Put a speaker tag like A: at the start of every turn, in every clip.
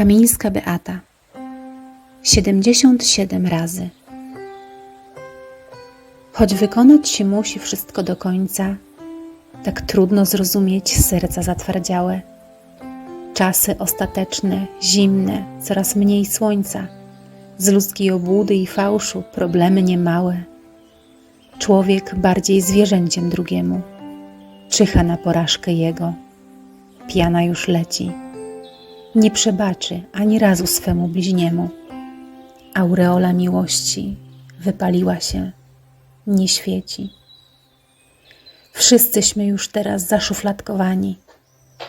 A: Kamińska Beata. 77 razy. Choć wykonać się musi wszystko do końca, tak trudno zrozumieć serca zatwardziałe. Czasy ostateczne, zimne, coraz mniej słońca, z ludzkiej obłudy i fałszu problemy niemałe. Człowiek bardziej zwierzęciem drugiemu, czyha na porażkę jego, piana już leci nie przebaczy ani razu swemu bliźniemu. Aureola miłości wypaliła się, nie świeci. Wszyscyśmy już teraz zaszufladkowani,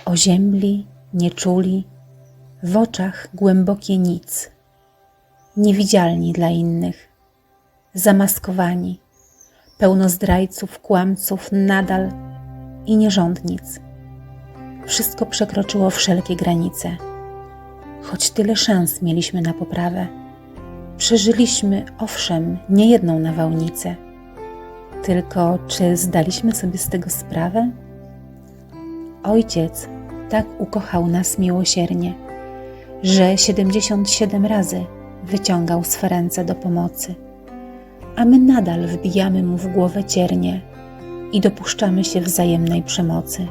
A: oziębli, nieczuli, w oczach głębokie nic, niewidzialni dla innych, zamaskowani, pełno zdrajców, kłamców nadal i nierządnic. Wszystko przekroczyło wszelkie granice choć tyle szans mieliśmy na poprawę. Przeżyliśmy, owszem, niejedną nawałnicę. Tylko czy zdaliśmy sobie z tego sprawę? Ojciec tak ukochał nas miłosiernie, że 77 razy wyciągał swe ręce do pomocy, a my nadal wbijamy mu w głowę ciernie i dopuszczamy się wzajemnej przemocy.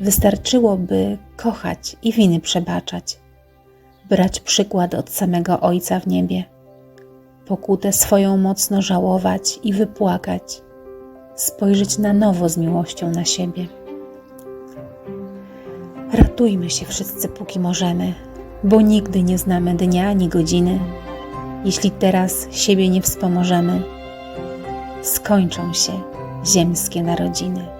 A: Wystarczyłoby kochać i winy przebaczać, brać przykład od samego Ojca w niebie, pokutę swoją mocno żałować i wypłakać, spojrzeć na nowo z miłością na siebie. Ratujmy się wszyscy, póki możemy, bo nigdy nie znamy dnia ani godziny. Jeśli teraz siebie nie wspomożemy, skończą się ziemskie narodziny.